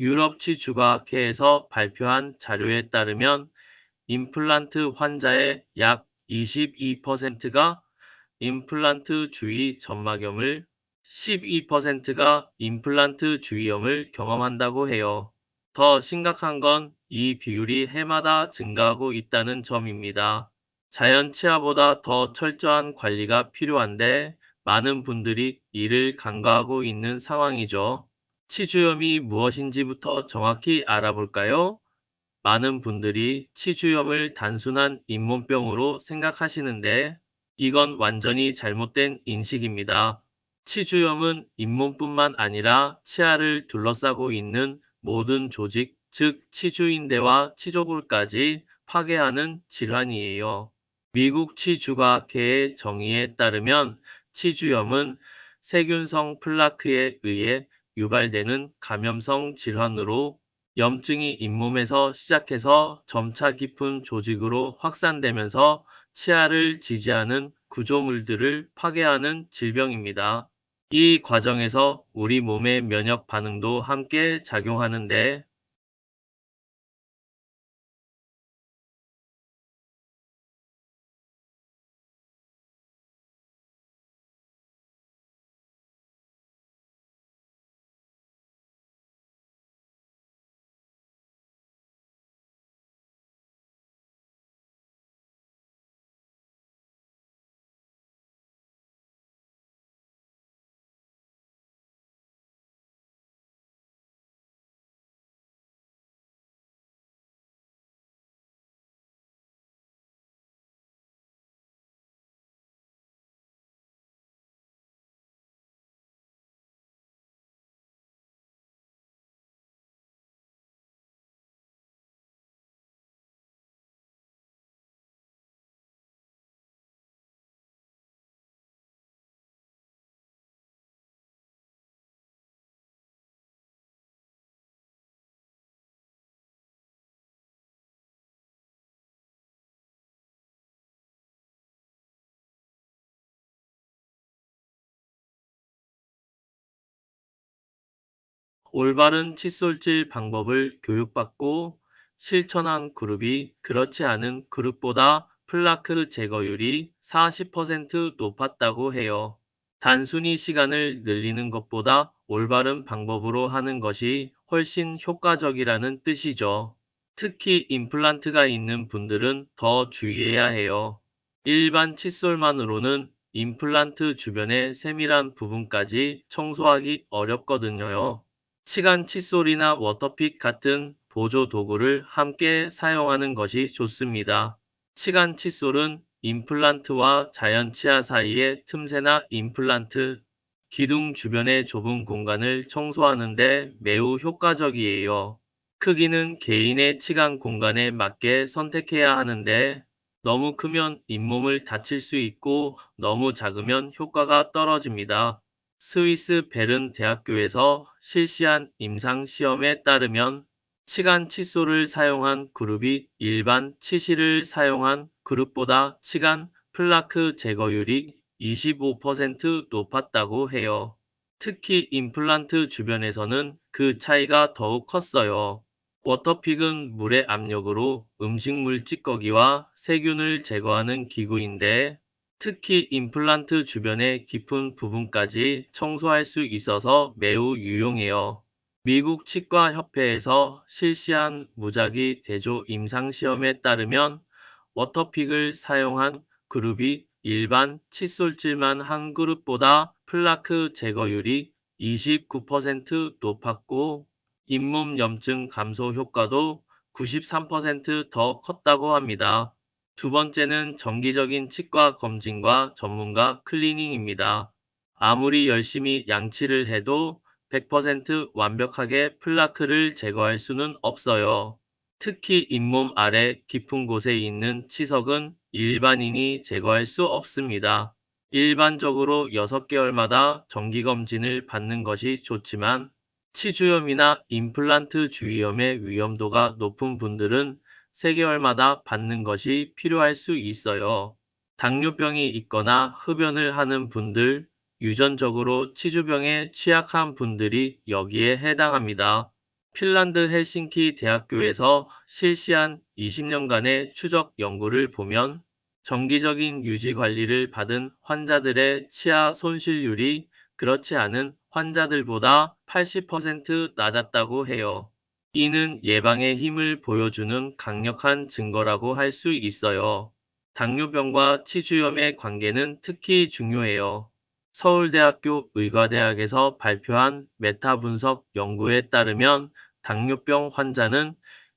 유럽 치 주과학회에서 발표한 자료에 따르면 임플란트 환자의 약 22%가 임플란트 주위 점막염을 12%가 임플란트 주위염을 경험한다고 해요. 더 심각한 건 이 비율이 해마다 증가하고 있다는 점입니다. 자연 치아보다 더 철저한 관리가 필요한데 많은 분들이 이를 간과하고 있는 상황이죠. 치주염이 무엇인지부터 정확히 알아볼까요? 많은 분들이 치주염을 단순한 잇몸병으로 생각하시는데 이건 완전히 잘못된 인식입니다. 치주염은 잇몸뿐만 아니라 치아를 둘러싸고 있는 모든 조직, 즉 치주인대와 치조골까지 파괴하는 질환이에요. 미국 치주과학회의 정의에 따르면 치주염은 세균성 플라크에 의해 유발되는 감염성 질환으로 염증이 잇몸에서 시작해서 점차 깊은 조직으로 확산되면서 치아를 지지하는 구조물들을 파괴하는 질병입니다. 이 과정에서 우리 몸의 면역 반응도 함께 작용하는데 올바른 칫솔질 방법을 교육받고 실천한 그룹이 그렇지 않은 그룹보다 플라크 제거율이 40% 높았다고 해요. 단순히 시간을 늘리는 것보다 올바른 방법으로 하는 것이 훨씬 효과적이라는 뜻이죠. 특히 임플란트가 있는 분들은 더 주의해야 해요. 일반 칫솔만으로는 임플란트 주변의 세밀한 부분까지 청소하기 어렵거든요. 시간 칫솔이나 워터픽 같은 보조 도구를 함께 사용하는 것이 좋습니다. 시간 칫솔은 임플란트와 자연 치아 사이의 틈새나 임플란트, 기둥 주변의 좁은 공간을 청소하는데 매우 효과적이에요. 크기는 개인의 치간 공간에 맞게 선택해야 하는데 너무 크면 잇몸을 다칠 수 있고 너무 작으면 효과가 떨어집니다. 스위스 베른 대학교에서 실시한 임상 시험에 따르면 치간 칫솔을 사용한 그룹이 일반 치실을 사용한 그룹보다 치간 플라크 제거율이 25% 높았다고 해요. 특히 임플란트 주변에서는 그 차이가 더욱 컸어요. 워터픽은 물의 압력으로 음식물 찌꺼기와 세균을 제거하는 기구인데 특히 임플란트 주변의 깊은 부분까지 청소할 수 있어서 매우 유용해요. 미국 치과협회에서 실시한 무작위 대조 임상시험에 따르면 워터픽을 사용한 그룹이 일반 칫솔질만 한 그룹보다 플라크 제거율이 29% 높았고 잇몸 염증 감소 효과도 93%더 컸다고 합니다. 두 번째는 정기적인 치과 검진과 전문가 클리닝입니다. 아무리 열심히 양치를 해도 100% 완벽하게 플라크를 제거할 수는 없어요. 특히 잇몸 아래 깊은 곳에 있는 치석은 일반인이 제거할 수 없습니다. 일반적으로 6개월마다 정기검진을 받는 것이 좋지만 치주염이나 임플란트 주위염의 위험도가 높은 분들은 3개월마다 받는 것이 필요할 수 있어요. 당뇨병이 있거나 흡연을 하는 분들, 유전적으로 치주병에 취약한 분들이 여기에 해당합니다. 핀란드 헬싱키 대학교에서 실시한 20년간의 추적 연구를 보면 정기적인 유지 관리를 받은 환자들의 치아 손실률이 그렇지 않은 환자들보다 80% 낮았다고 해요. 이는 예방의 힘을 보여주는 강력한 증거라고 할 수 있어요. 당뇨병과 치주염의 관계는 특히 중요해요. 서울대학교 의과대학에서 발표한 메타 분석 연구에 따르면 당뇨병 환자는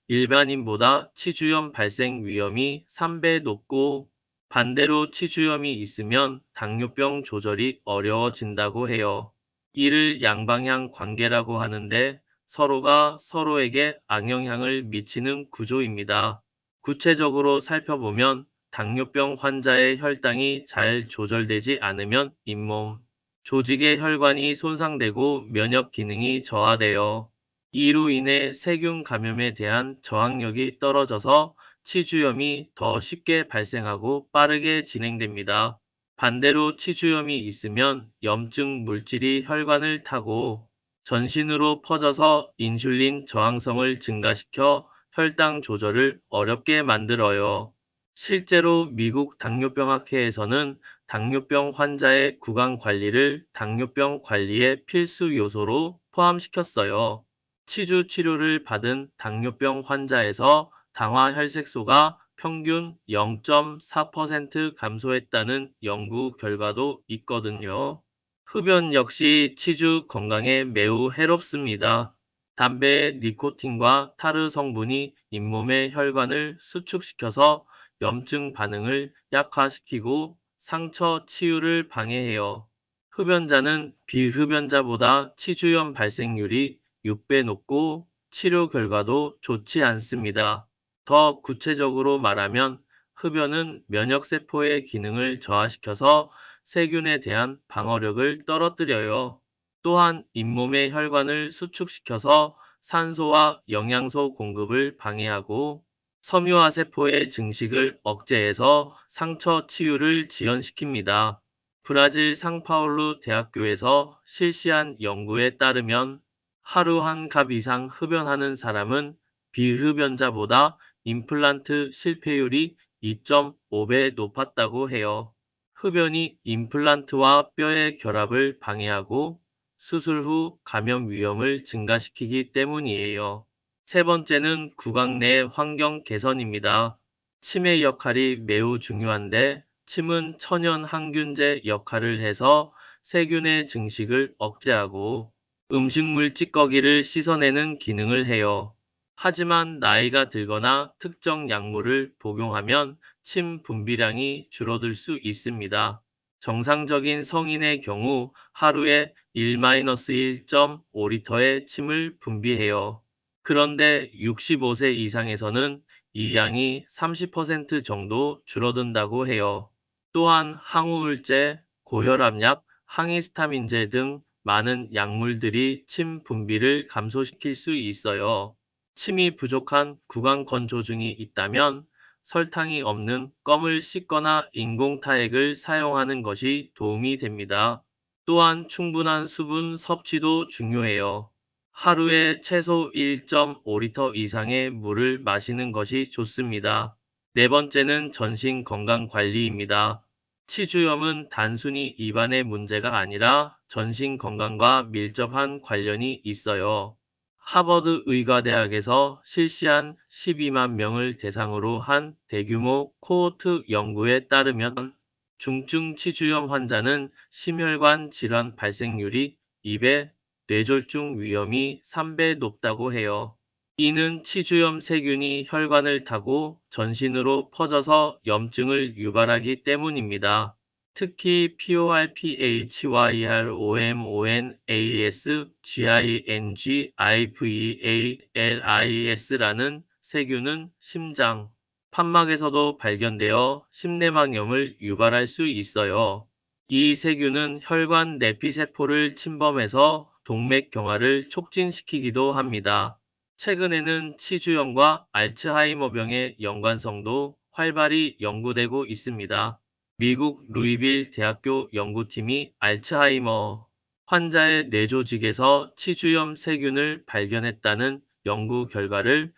일반인보다 치주염 발생 위험이 3배 높고 반대로 치주염이 있으면 당뇨병 조절이 어려워진다고 해요. 이를 양방향 관계라고 하는데 서로가 서로에게 악영향을 미치는 구조입니다. 구체적으로 살펴보면 당뇨병 환자의 혈당이 잘 조절되지 않으면 잇몸, 조직의 혈관이 손상되고 면역 기능이 저하되어 이로 인해 세균 감염에 대한 저항력이 떨어져서 치주염이 더 쉽게 발생하고 빠르게 진행됩니다. 반대로 치주염이 있으면 염증 물질이 혈관을 타고 전신으로 퍼져서 인슐린 저항성을 증가시켜 혈당 조절을 어렵게 만들어요. 실제로 미국 당뇨병학회에서는 당뇨병 환자의 구강 관리를 당뇨병 관리의 필수 요소로 포함시켰어요. 치주 치료를 받은 당뇨병 환자에서 당화 혈색소가 평균 0.4% 감소했다는 연구 결과도 있거든요. 흡연 역시 치주 건강에 매우 해롭습니다. 담배의 니코틴과 타르 성분이 잇몸의 혈관을 수축시켜서 염증 반응을 약화시키고 상처 치유를 방해해요. 흡연자는 비흡연자보다 치주염 발생률이 6배 높고 치료 결과도 좋지 않습니다. 더 구체적으로 말하면 흡연은 면역세포의 기능을 저하시켜서 세균에 대한 방어력을 떨어뜨려요. 또한 잇몸의 혈관을 수축시켜서 산소와 영양소 공급을 방해하고 섬유화 세포의 증식을 억제해서 상처 치유를 지연시킵니다. 브라질 상파울루 대학교에서 실시한 연구에 따르면 하루 한 갑 이상 흡연하는 사람은 비흡연자보다 임플란트 실패율이 2.5배 높았다고 해요. 흡연이 임플란트와 뼈의 결합을 방해하고 수술 후 감염 위험을 증가시키기 때문이에요. 세 번째는 구강 내 환경 개선입니다. 침의 역할이 매우 중요한데 침은 천연 항균제 역할을 해서 세균의 증식을 억제하고 음식물 찌꺼기를 씻어내는 기능을 해요. 하지만 나이가 들거나 특정 약물을 복용하면 침 분비량이 줄어들 수 있습니다. 정상적인 성인의 경우 하루에 1-1.5리터의 침을 분비해요. 그런데 65세 이상에서는 이 양이 30% 정도 줄어든다고 해요. 또한 항우울제, 고혈압약, 항히스타민제 등 많은 약물들이 침 분비를 감소시킬 수 있어요. 침이 부족한 구강 건조증이 있다면 설탕이 없는 껌을 씻거나 인공타액을 사용하는 것이 도움이 됩니다. 또한 충분한 수분 섭취도 중요해요. 하루에 최소 1.5리터 이상의 물을 마시는 것이 좋습니다. 네 번째는 전신 건강 관리입니다. 치주염은 단순히 입안의 문제가 아니라 전신 건강과 밀접한 관련이 있어요. 하버드 의과대학에서 실시한 12만 명을 대상으로 한 대규모 코호트 연구에 따르면 중증 치주염 환자는 심혈관 질환 발생률이 2배, 뇌졸중 위험이 3배 높다고 해요. 이는 치주염 세균이 혈관을 타고 전신으로 퍼져서 염증을 유발하기 때문입니다. 특히 PORPHYROMONAS, GING, IVALIS라는 세균은 심장, 판막에서도 발견되어 심내막염을 유발할 수 있어요. 이 세균은 혈관 내피세포를 침범해서 동맥경화를 촉진시키기도 합니다. 최근에는 치주염과 알츠하이머병의 연관성도 활발히 연구되고 있습니다. 미국 루이빌 대학교 연구팀이 알츠하이머 환자의 뇌조직에서 치주염 세균을 발견했다는 연구 결과를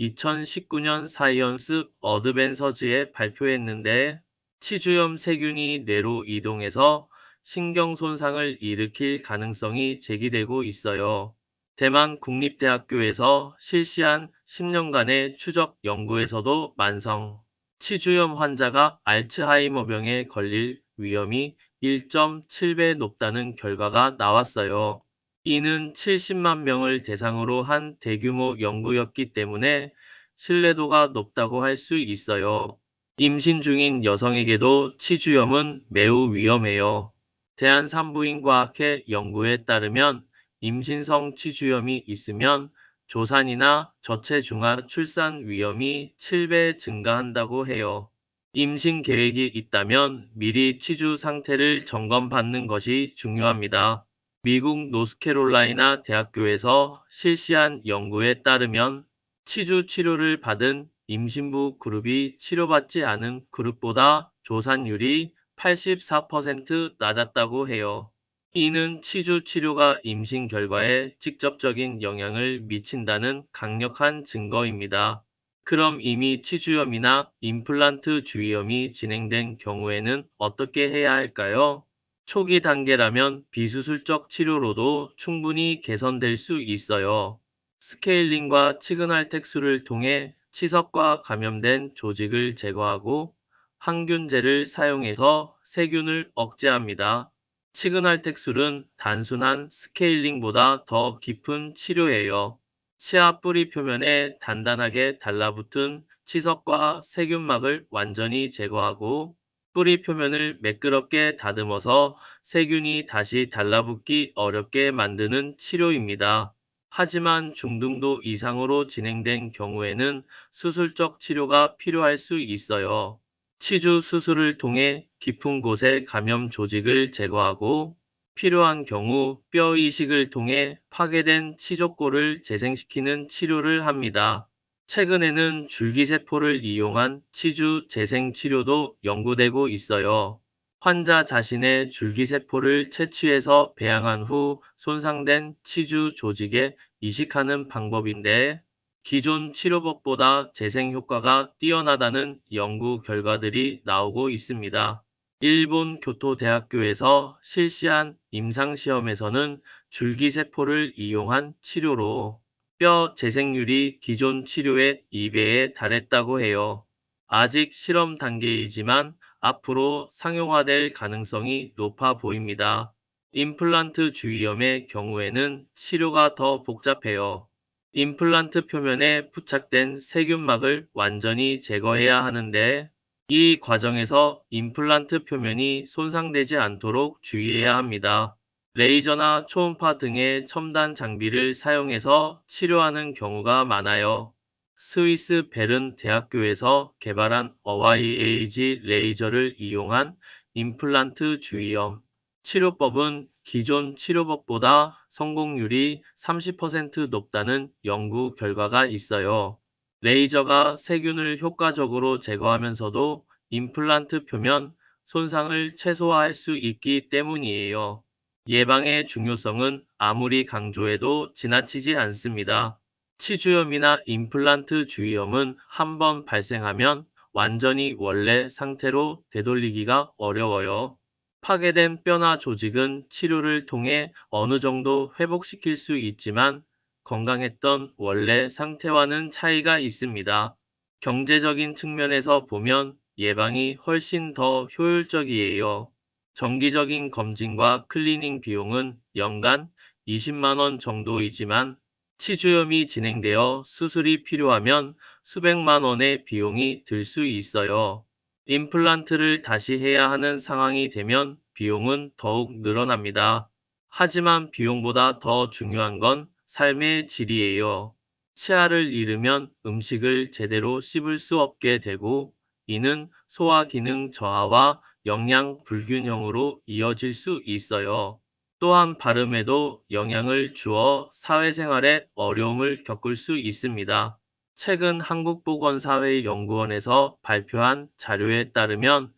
2019년 사이언스 어드밴서즈에 발표했는데 치주염 세균이 뇌로 이동해서 신경 손상을 일으킬 가능성이 제기되고 있어요. 대만 국립대학교에서 실시한 10년간의 추적 연구에서도 만성 치주염 환자가 알츠하이머병에 걸릴 위험이 1.7배 높다는 결과가 나왔어요. 이는 70만 명을 대상으로 한 대규모 연구였기 때문에 신뢰도가 높다고 할 수 있어요. 임신 중인 여성에게도 치주염은 매우 위험해요. 대한산부인과학회 연구에 따르면 임신성 치주염이 있으면 조산이나 저체중아 출산 위험이 7배 증가한다고 해요. 임신 계획이 있다면 미리 치주 상태를 점검받는 것이 중요합니다. 미국 노스캐롤라이나 대학교에서 실시한 연구에 따르면 치주 치료를 받은 임신부 그룹이 치료받지 않은 그룹보다 조산율이 84% 낮았다고 해요. 이는 치주 치료가 임신 결과에 직접적인 영향을 미친다는 강력한 증거입니다. 그럼 이미 치주염이나 임플란트 주위염이 진행된 경우에는 어떻게 해야 할까요? 초기 단계라면 비수술적 치료로도 충분히 개선될 수 있어요. 스케일링과 치근할텍수를 통해 치석과 감염된 조직을 제거하고 항균제를 사용해서 세균을 억제합니다. 치근할텍술은 단순한 스케일링보다 더 깊은 치료예요. 치아 뿌리 표면에 단단하게 달라붙은 치석과 세균막을 완전히 제거하고 뿌리 표면을 매끄럽게 다듬어서 세균이 다시 달라붙기 어렵게 만드는 치료입니다. 하지만 중등도 이상으로 진행된 경우에는 수술적 치료가 필요할 수 있어요. 치주 수술을 통해 깊은 곳의 감염 조직을 제거하고 필요한 경우 뼈 이식을 통해 파괴된 치족골을 재생시키는 치료를 합니다. 최근에는 줄기세포를 이용한 치주 재생 치료도 연구되고 있어요. 환자 자신의 줄기세포를 채취해서 배양한 후 손상된 치주 조직에 이식하는 방법인데 기존 치료법보다 재생 효과가 뛰어나다는 연구 결과들이 나오고 있습니다. 일본 교토대학교에서 실시한 임상시험에서는 줄기세포를 이용한 치료로 뼈 재생률이 기존 치료의 2배에 달했다고 해요. 아직 실험 단계이지만 앞으로 상용화될 가능성이 높아 보입니다. 임플란트 주위염의 경우에는 치료가 더 복잡해요. 임플란트 표면에 부착된 세균막을 완전히 제거해야 하는데 이 과정에서 임플란트 표면이 손상되지 않도록 주의해야 합니다. 레이저나 초음파 등의 첨단 장비를 사용해서 치료하는 경우가 많아요. 스위스 베른 대학교에서 개발한 어와이 에이지 레이저를 이용한 임플란트 주위염 치료법은 기존 치료법보다 성공률이 30% 높다는 연구 결과가 있어요. 레이저가 세균을 효과적으로 제거하면서도 임플란트 표면 손상을 최소화할 수 있기 때문이에요. 예방의 중요성은 아무리 강조해도 지나치지 않습니다. 치주염이나 임플란트 주위염은 한 번 발생하면 완전히 원래 상태로 되돌리기가 어려워요. 파괴된 뼈나 조직은 치료를 통해 어느 정도 회복시킬 수 있지만 건강했던 원래 상태와는 차이가 있습니다. 경제적인 측면에서 보면 예방이 훨씬 더 효율적이에요. 정기적인 검진과 클리닝 비용은 연간 20만원 정도이지만 치주염이 진행되어 수술이 필요하면 수백만 원의 비용이 들 수 있어요. 임플란트를 다시 해야 하는 상황이 되면 비용은 더욱 늘어납니다. 하지만 비용보다 더 중요한 건 삶의 질이에요. 치아를 잃으면 음식을 제대로 씹을 수 없게 되고 이는 소화 기능 저하와 영양 불균형으로 이어질 수 있어요. 또한 발음에도 영향을 주어 사회생활에 어려움을 겪을 수 있습니다. 최근 한국보건사회 연구원에서 발표한 자료에 따르면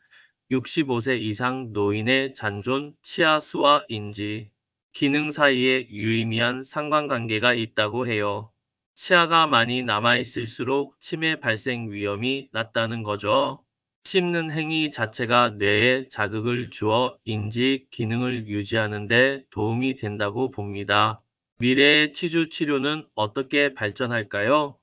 65세 이상 노인의 잔존 치아 수와 인지, 기능 사이에 유의미한 상관관계가 있다고 해요. 치아가 많이 남아있을수록 치매 발생 위험이 낮다는 거죠. 씹는 행위 자체가 뇌에 자극을 주어 인지 기능을 유지하는 데 도움이 된다고 봅니다. 미래의 치주 치료는 어떻게 발전할까요?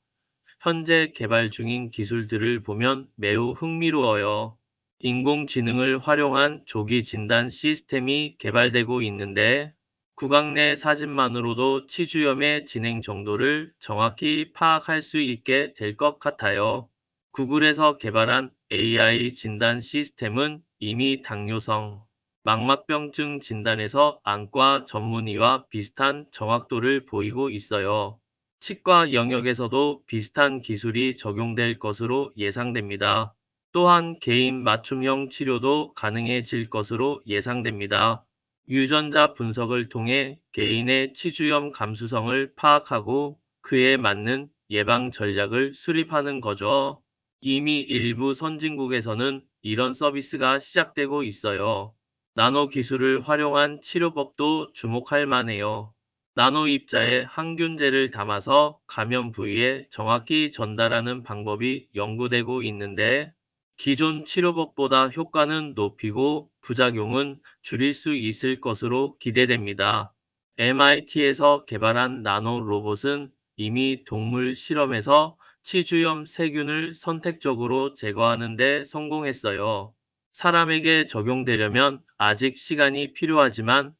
현재 개발 중인 기술들을 보면 매우 흥미로워요. 인공지능을 활용한 조기 진단 시스템이 개발되고 있는데 구강 내 사진만으로도 치주염의 진행 정도를 정확히 파악할 수 있게 될 것 같아요. 구글에서 개발한 AI 진단 시스템은 이미 당뇨성, 망막병증 진단에서 안과 전문의와 비슷한 정확도를 보이고 있어요. 치과 영역에서도 비슷한 기술이 적용될 것으로 예상됩니다. 또한 개인 맞춤형 치료도 가능해질 것으로 예상됩니다. 유전자 분석을 통해 개인의 치주염 감수성을 파악하고 그에 맞는 예방 전략을 수립하는 거죠. 이미 일부 선진국에서는 이런 서비스가 시작되고 있어요. 나노 기술을 활용한 치료법도 주목할 만해요. 나노 입자에 항균제를 담아서 감염 부위에 정확히 전달하는 방법이 연구되고 있는데 기존 치료법보다 효과는 높이고 부작용은 줄일 수 있을 것으로 기대됩니다. MIT에서 개발한 나노 로봇은 이미 동물 실험에서 치주염 세균을 선택적으로 제거하는 데 성공했어요. 사람에게 적용되려면 아직 시간이 필요하지만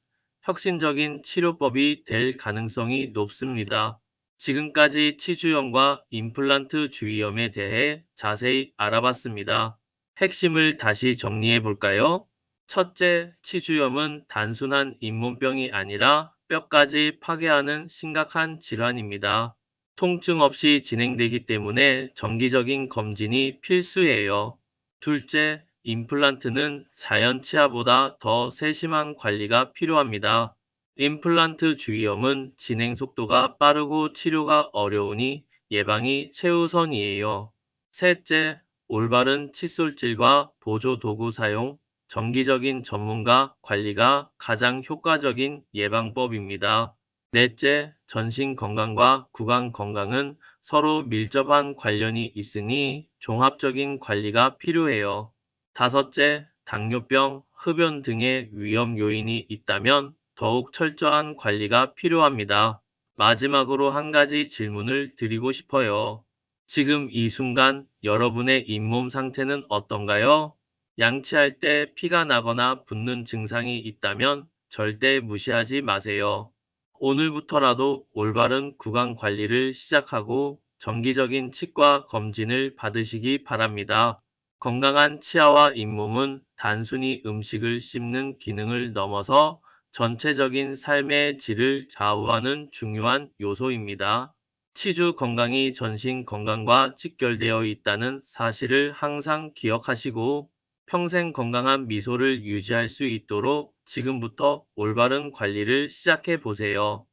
혁신적인 치료법이 될 가능성이 높습니다. 지금까지 치주염과 임플란트 주위염에 대해 자세히 알아봤습니다. 핵심을 다시 정리해 볼까요? 첫째, 치주염은 단순한 잇몸병이 아니라 뼈까지 파괴하는 심각한 질환입니다. 통증 없이 진행되기 때문에 정기적인 검진이 필수예요. 둘째, 임플란트는 자연 치아보다 더 세심한 관리가 필요합니다. 임플란트 주위염은 진행 속도가 빠르고 치료가 어려우니 예방이 최우선이에요. 셋째, 올바른 칫솔질과 보조 도구 사용, 정기적인 전문가 관리가 가장 효과적인 예방법입니다. 넷째, 전신 건강과 구강 건강은 서로 밀접한 관련이 있으니 종합적인 관리가 필요해요. 다섯째, 당뇨병, 흡연 등의 위험 요인이 있다면 더욱 철저한 관리가 필요합니다. 마지막으로 한 가지 질문을 드리고 싶어요. 지금 이 순간 여러분의 잇몸 상태는 어떤가요? 양치할 때 피가 나거나 붓는 증상이 있다면 절대 무시하지 마세요. 오늘부터라도 올바른 구강 관리를 시작하고 정기적인 치과 검진을 받으시기 바랍니다. 건강한 치아와 잇몸은 단순히 음식을 씹는 기능을 넘어서 전체적인 삶의 질을 좌우하는 중요한 요소입니다. 치주 건강이 전신 건강과 직결되어 있다는 사실을 항상 기억하시고 평생 건강한 미소를 유지할 수 있도록 지금부터 올바른 관리를 시작해 보세요.